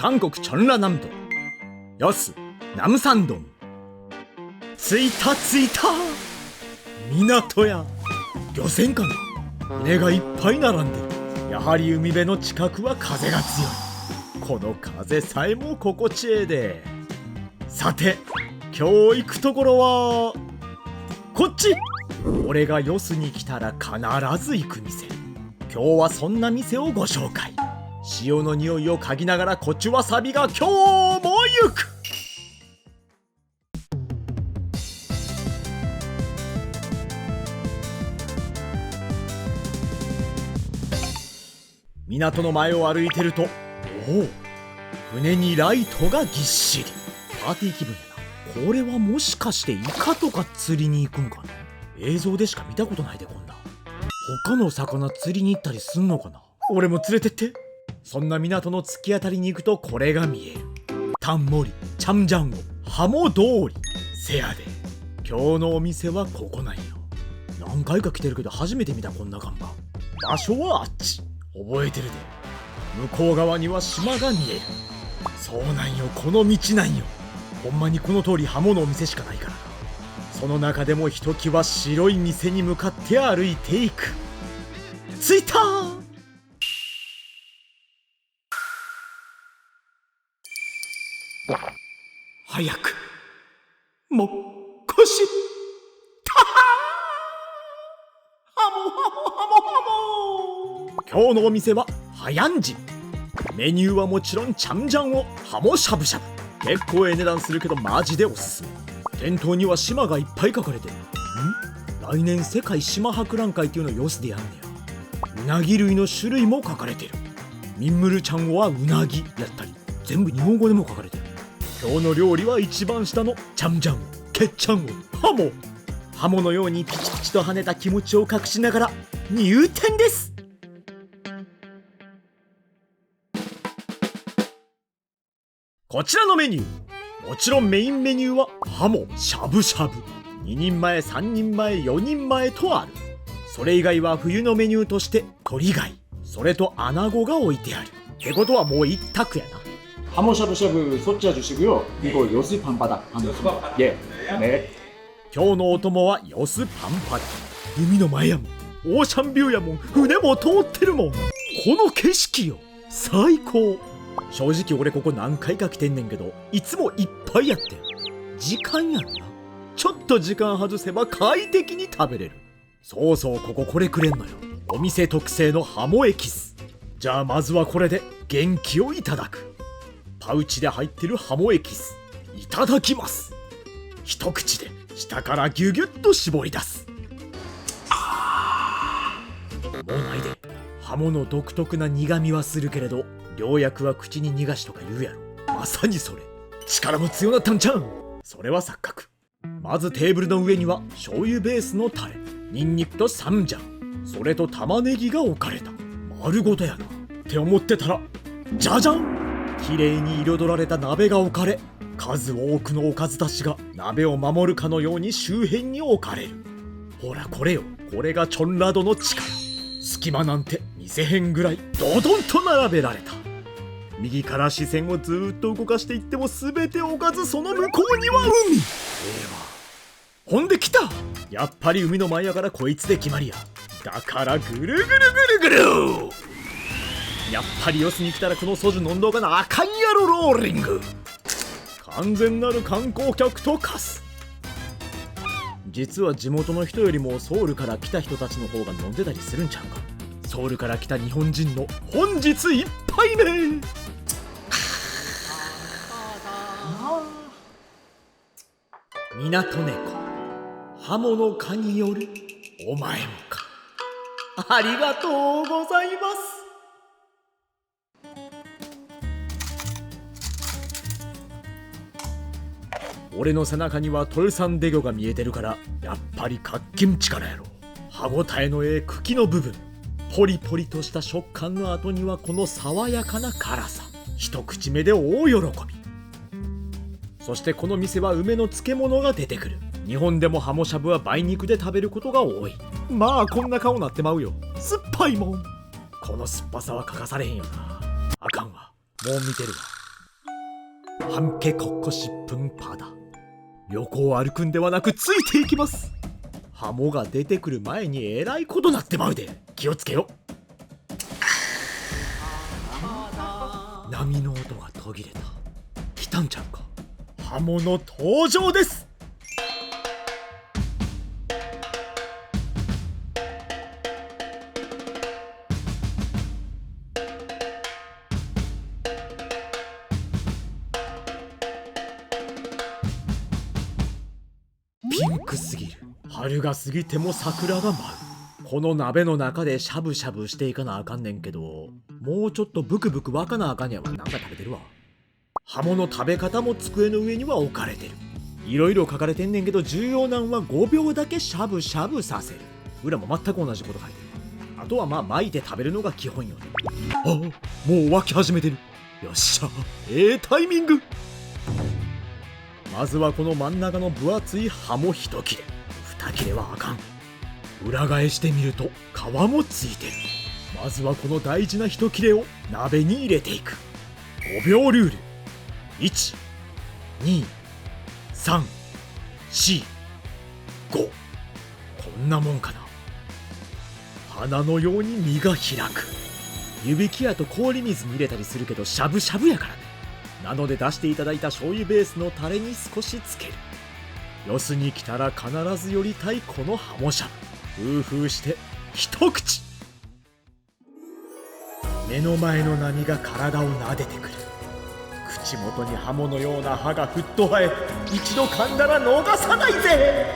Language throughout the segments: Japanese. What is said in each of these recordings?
韓国チョンラ南道ヨスナムサンドン。着いた着いた。港や。漁船かな。船がいっぱい並んで。るやはり海辺の近くは風が強い。この風さえも心地ええで。さて今日行くところはこっち。俺がヨスに来たら必ず行く店。今日はそんな店をご紹介。潮の匂いを嗅ぎながらこっちわさびが今日も行く。港の前を歩いてるとおお船にライトがぎっしり。パーティー気分やな。これはもしかしてイカとか釣りに行くんかな？映像でしか見たことないでこんな。他の魚釣りに行ったりすんのかな？俺も連れてって。そんな港の突き当たりに行くとこれが見える。タンモリチャムジャンゴハモ通り。せやで。今日のお店はここなんよ。何回か来てるけど初めて見たこんな看板。場所はあっち。覚えてるで。向こう側には島が見える。そうなんよ。この道なんよ。ほんまにこの通りハモのお店しかないから。なその中でもひときわ白い店に向かって歩いていく。着いた早くもっこしたはハモハモハモハモ。今日のお店はハヤンジメニューはもちろんチャンジャンをハモしゃぶしゃぶ。結構ええ値段するけどマジでおすすめ。店頭には島がいっぱい書かれてる。ん？来年世界島博覧会っていうの様子でやんねや。うなぎ類の種類も書かれてる。ミンムルちゃんはうなぎやったり全部日本語でも書かれてる。今日の料理は一番下のチャムジャンケッチャンをハモ。ハモのようにピチピチと跳ねた気持ちを隠しながら入店です。こちらのメニュー。もちろんメインメニューはハモしゃぶしゃぶ。2人前3人前4人前とある。それ以外は冬のメニューとして鳥貝。それと穴子が置いてある。ってことはもう一択やな。 하모 샤브샤브 소짜 주시고요. 이거 요스 밤바닥 한 예. 네. 今日のお供はヨスパンパル海の前やもんオーシャンビューやもん船も通ってるもんこの景色よ最高正直俺ここ何回か来てんねんけどいつもいっぱいやって時間やろなちょっと時間外せば快適に食べれるそうそうこここれくれんのよお店特製のハモエキスじゃあまずはこれで元気をいただく パウチで入ってるハモエキス。いただきます。一口で下からギュギュッと絞り出す。もうないでハモの独特な苦味はするけれど良薬は口に逃がしとか言うやろ。まさにそれ。力も強なったんちゃうん。それは錯覚。まずテーブルの上には醤油ベースのタレ。ニンニクとサムジャ。ンそれと玉ねぎが置かれた。丸ごとやな。って思ってたらじゃじゃん綺麗に彩られた鍋が置かれ数多くのおかずたちが鍋を守るかのように周辺に置かれる。ほらこれよ。これがチョンラドの力。隙間なんて見せへんぐらいドドンと並べられた。右から視線をずっと動かしていっても全ておかずその向こうには海。ええわほんで来た。やっぱり海の前やからこいつで決まりや。だからぐるぐるぐるぐる。やっぱりヨスに来たらこのソジュ飲んどかなあかんやろローリング。完全なる観光客と化す。実は地元の人よりもソウルから来た人たちの方が飲んでたりするんちゃうか。ソウルから来た日本人の本日一杯目。港猫。刃物かによるお前もか。ありがとうございます。俺の背中にはトルサンデ魚が見えてるからやっぱり活気からやろ。歯ごたえのええ茎の部分。ポリポリとした食感の後にはこの爽やかな辛さ。一口目で大喜び。そしてこの店は梅の漬物が出てくる。日本でもハモしゃぶは梅肉で食べることが多い。まあこんな顔なってまうよ。酸っぱいもん。この酸っぱさは欠かされへんよな。あかんわ。もう見てるわ。半ケコッコシップンパーだ横を歩くんではなくついていきます。ハモが出てくる前にえらいことなってまうで。気をつけよ。波の音が途切れた。来たんちゃうか。ハモの登場です。クすぎる。春が過ぎても桜が舞う。この鍋の中でしゃぶしゃぶしていかなあかんねんけどもうちょっとブクブク沸かなあかんやわ。なんか食べてるわ。刃物食べ方も机の上には置かれてる。いろいろ書かれてんねんけど重要なんは5秒だけしゃぶしゃぶさせる。裏も全く同じこと書いてる。あとはまあ巻いて食べるのが基本よね。あもう沸き始めてる。よっしゃ。ええタイミング。まずはこの真ん中の分厚い刃も一切れ。二切れはあかん。裏返してみると皮もついてる。まずはこの大事な一切れを鍋に入れていく。5秒ルール。12345こんなもんかな。花のように身が開く。湯引きやと氷水に入れたりするけどしゃぶしゃぶやからなので出していただいた醤油ベースのタレに少しつける。よすに来たら必ず寄りたいこのハモシャブ。フーフーして一口。目の前の波が体を撫でてくる。口元にハモのような歯がふっと生え一度噛んだら逃さないぜ。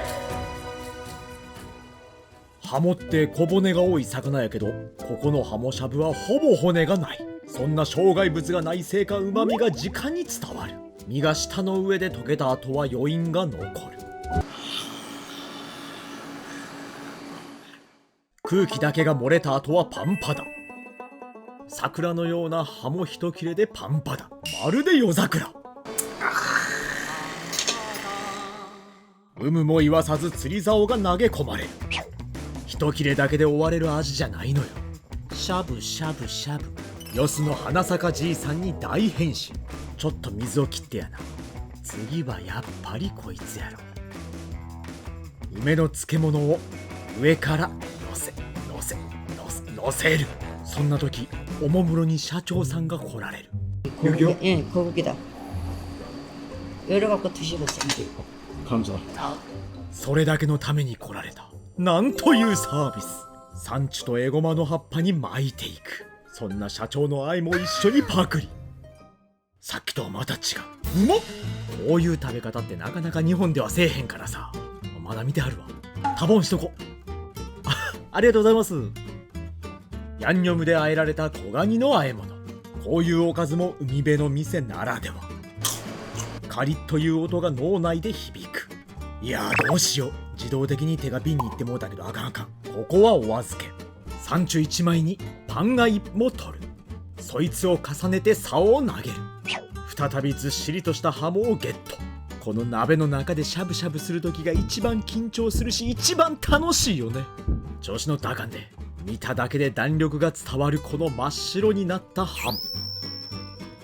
ハモって小骨が多い魚やけどここのハモしゃぶはほぼ骨がない。そんな障害物がないせいか旨味が直に伝わる。身が舌の上で溶けた後は余韻が残る。空気だけが漏れた後はパンパだ。桜のような葉も一切れでパンパだ。まるで夜桜。有無も言わさず釣り竿が投げ込まれる。一切れだけで終われる味じゃないのよ。しゃぶしゃぶしゃぶ。よすの花坂じいさんに大変身ちょっと水を切ってやな次はやっぱりこいつやろ梅の漬物を上からのせのせのせのせるそんな時おもむろに社長さんが来られる 여기요? 예, 거북이다. 열어갖고 드셔보세요. 감사. それだけのために来られたなんというサービスサンチュとエゴマの葉っぱに巻いていく そんな社長の愛も一緒にパクリ。さっきとはまた違う。うまっ！こういう食べ方ってなかなか日本ではせえへんからさ。まだ見てあるわ。多本しとこ。あ ありがとうございます。ヤンニョムで和えられた小ガニの和え物。こういうおかずも海辺の店ならでは。カリッという音が脳内で響く。いやーどうしよう。自動的に手が瓶に行ってもうたけどあかんあかん。ここはお預け。サンチュ1枚にパンが1も取る。そいつを重ねて竿を投げる。再びずっしりとしたハモをゲット。この鍋の中でしゃぶしゃぶする時が一番緊張するし一番楽しいよね。調子乗ったらあかんで見ただけで弾力が伝わるこの真っ白になったハモ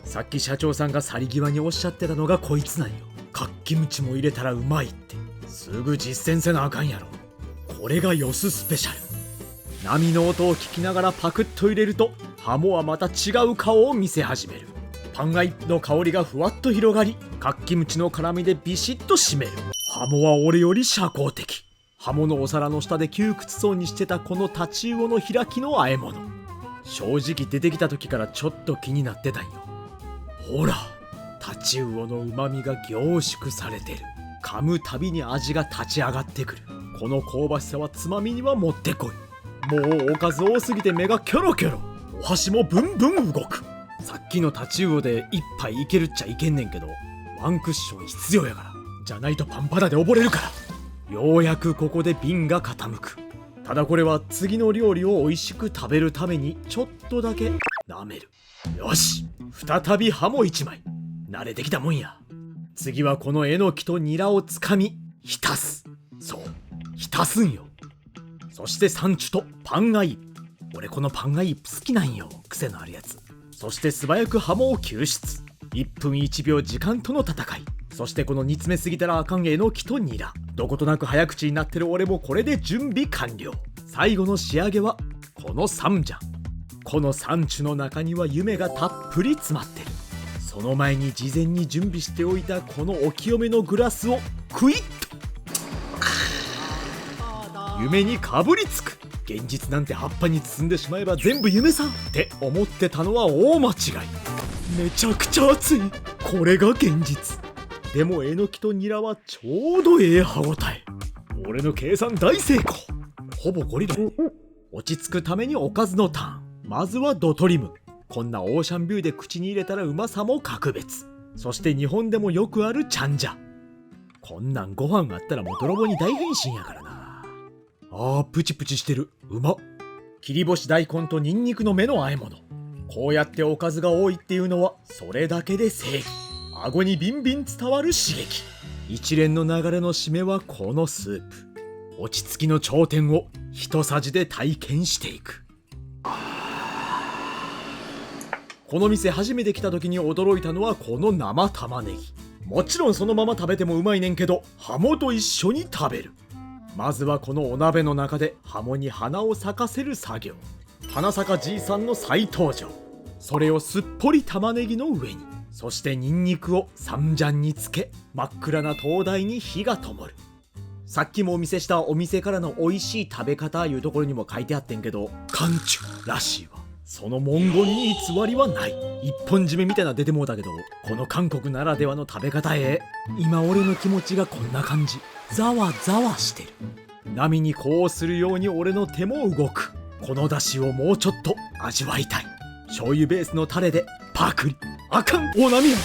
さっき社長さんが去り際におっしゃってたのがこいつなんよ。活気ムチも入れたらうまいって。すぐ実践せなあかんやろ。これがヨススペシャル。波の音を聞きながらパクッと入れるとハモはまた違う顔を見せ始める。パンガイの香りがふわっと広がり活気ムチの辛みでビシッと締める。ハモは俺より社交的。ハモのお皿の下で窮屈そうにしてたこのタチウオの開きの和え物。正直出てきた時からちょっと気になってたんよ。ほらタチウオの旨味が凝縮されてる。噛むたびに味が立ち上がってくる。この香ばしさはつまみにはもってこい。もうおかず多すぎて目がキョロキョロ。お箸もブンブン動く。さっきのタチウオで一杯いけるっちゃいけんねんけどワンクッション必要やから。じゃないとパンパラで溺れるから。ようやくここで瓶が傾く。ただこれは次の料理を美味しく食べるためにちょっとだけ舐める。よし再びハモ一枚。慣れてきたもんや。次はこのえのきとニラをつかみ浸す。そう浸すんよ。そしてサンチュとパンがいい俺このパンがいい好きなんよ癖のあるやつ。そして素早くハモを救出。1分1秒時間との戦い。そしてこの煮詰めすぎたらあかんえのきとニラ。どことなく早口になってる俺もこれで準備完了。最後の仕上げはこのサムジャンこのサンチュの中には夢がたっぷり詰まってる。その前に事前に準備しておいたこのお清めのグラスをクイッ夢にかぶりつく。現実なんて葉っぱに包んでしまえば全部夢さって思ってたのは大間違い。めちゃくちゃ熱い。これが現実。でもえのきとニラはちょうどええ歯ごたえ。俺の計算大成功。ほぼゴリラ。落ち着くためにおかずのターン。まずはドトリム。こんなオーシャンビューで口に入れたらうまさも格別。そして日本でもよくあるチャンジャ。こんなんご飯あったらもう泥棒に大変身やからな。あープチプチしてる。うま。切り干し大根とニンニクの芽の和え物。こうやっておかずが多いっていうのはそれだけで正義。顎にビンビン伝わる刺激。一連の流れの締めはこのスープ。落ち着きの頂点を一さじで体験していく。この店初めて来た時に驚いたのはこの生玉ねぎ。もちろんそのまま食べてもうまいねんけどハモと一緒に食べる。まずはこのお鍋の中でハモに花を咲かせる作業。花咲かじいさんの再登場。それをすっぽり玉ねぎの上に。そしてニンニクをサムジャンにつけ真っ暗な灯台に火が灯る。さっきもお見せしたお店からの美味しい食べ方いうところにも書いてあってんけど缶中らしいわ。その文言に偽りはない。一本締めみたいな出てもうたけどこの韓国ならではの食べ方へ。今俺の気持ちがこんな感じ。ざわざわしてる。波にこうするように俺の手も動く。この出汁をもうちょっと味わいたい。醤油ベースのタレでパクリ。あかん。大波や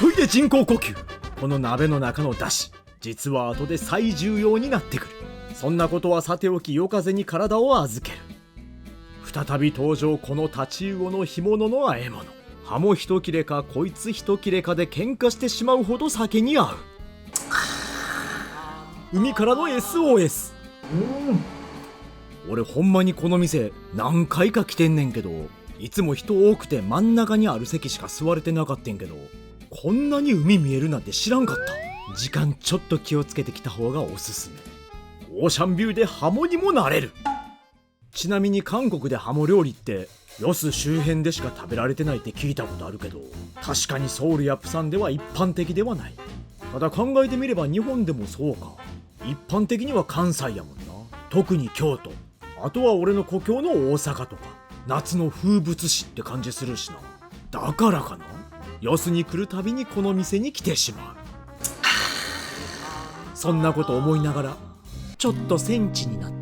急いで人工呼吸。この鍋の中の出汁。実は後で最重要になってくる。そんなことはさておき夜風に体を預ける。再び登場この太刀魚の干物の和え物。葉も一切れかこいつ一切れかで喧嘩してしまうほど酒に合う。海からの SOS 俺ほんまにこの店何回か来てんねんけどいつも人多くて真ん中にある席しか座れてなかったんけどこんなに海見えるなんて知らんかった。時間ちょっと気をつけてきた方がおすすめ。オーシャンビューでハモにもなれる。ちなみに韓国でハモ料理ってヨス周辺でしか食べられてないって聞いたことあるけど確かにソウルやプサンでは一般的ではない。ただ考えてみれば日本でもそうか。一般的には関西やもんな。特に京都。あとは俺の故郷の大阪とか。夏の風物詩って感じするしな。だからかな。ヨスに来るたびにこの店に来てしまう。そんなこと思いながらちょっとセンチになってます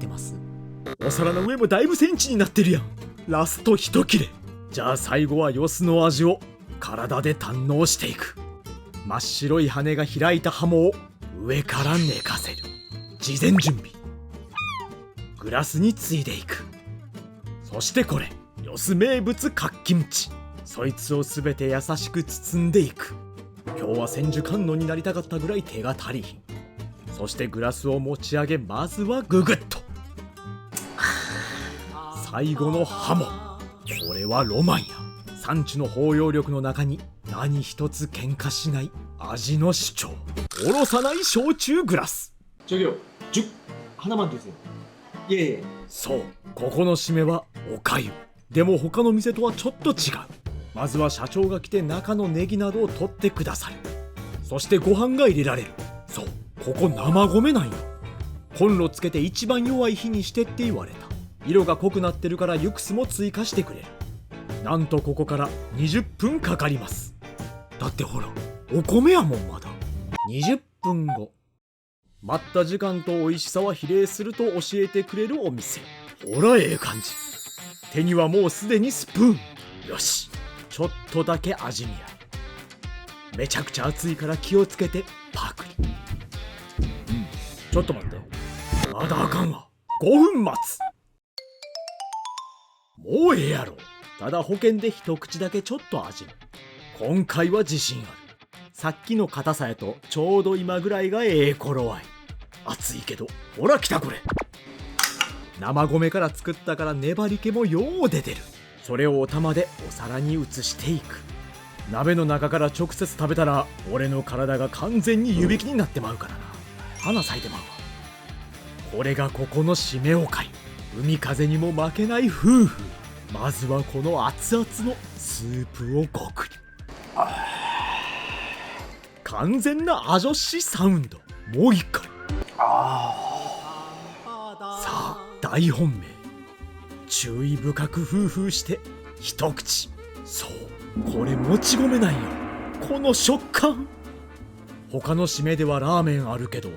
お皿の上もだいぶセンチになってるやん。ラスト一切れ。じゃあ最後はヨスの味を体で堪能していく。真っ白い羽が開いたハモを上から寝かせる。事前準備。グラスについでいく。そしてこれ。ヨス名物カッキムチそいつをすべて優しく包んでいく。今日は千手観音になりたかったぐらい手が足りひん。そしてグラスを持ち上げまずはググッと。最後の刃も。これはロマンや。産地の包容力の中に何一つ喧嘩しない味の主張。おろさない焼酎グラス。10花ですよ。いえいそう。ここの締めはおかゆ。でも他の店とはちょっと違う。まずは社長が来て中のネギなどを取ってくださる。そしてご飯が入れられる。そう。ここ生米なんよコンロつけて一番弱い火にしてって言われた。色が濃くなってるからユクスも追加してくれ。るなんとここから20分かかります。だってほらお米やもんまだ。20分後。待った時間と美味しさは比例すると教えてくれるお店。ほらええ感じ。手にはもうすでにスプーン。よしちょっとだけ味見や。めちゃくちゃ熱いから気をつけてパクリ。うんちょっと待って。まだあかんわ。5分待つ。もうええやろ。ただ保険で一口だけちょっと味。今回は自信ある。さっきの硬さやとちょうど今ぐらいがええ頃合い。熱いけどほら来たこれ。生米から作ったから粘り気もよう出てる。それをお玉でお皿に移していく。鍋の中から直接食べたら俺の体が完全に湯引きになってまうからな。花咲いてまうわ。これがここの締めおかゆ海風にも負けない夫婦。まずはこの熱々のスープをごくり完全なアジョシサウンド。もう一回。さあ大本命。注意深く夫婦して一口。そう。これもち米なんよ。この食感。他の締めではラーメンあるけど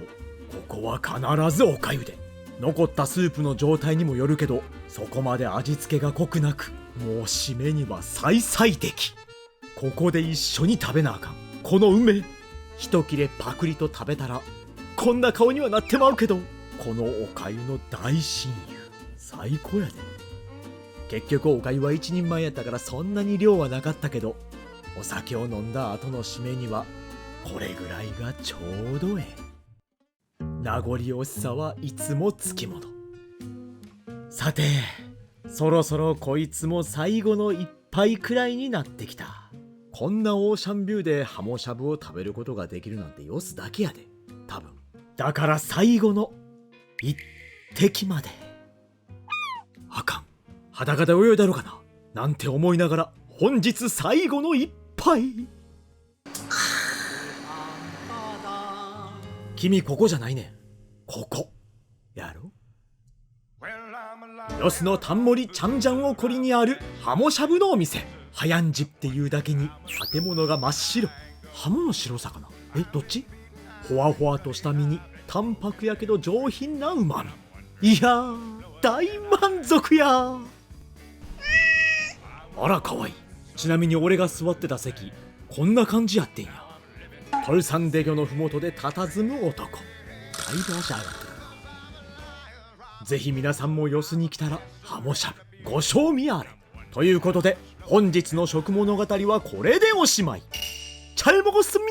ここは必ずおかゆで。残ったスープの状態にもよるけどそこまで味付けが濃くなくもう締めには最最適ここで一緒に食べなあかん。この梅一切れパクリと食べたらこんな顔にはなってまうけどこのおかゆの大親友。最高やで。結局おかゆは一人前やったからそんなに量はなかったけどお酒を飲んだ後の締めにはこれぐらいがちょうどええ。名残惜しさはいつもつきもの。さてそろそろこいつも最後の一杯くらいになってきた。こんなオーシャンビューでハモしゃぶを食べることができるなんてよすだけやで。多分。だから最後の一滴まで。あかん。裸で泳いだろかな。なんて思いながら本日最後の一杯君ここじゃないねここ。やろロスのタンモリチャンジャンをこりにあるハモしゃぶのお店。ハヤンジっていうだけに建物が真っ白。ハモの白さかな？えどっち？ほわほわとした身に淡白やけど上品なうまみいやー大満足やあらかわいい。ちなみに俺が座ってた席こんな感じやってんや。トルサンデギョの麓で佇む男。だいぶ足上が。ってるぜひ皆さんもよすに来たらハモシャブご賞味あれ。ということで本日の食物語はこれでおしまい。チャルモゴスミ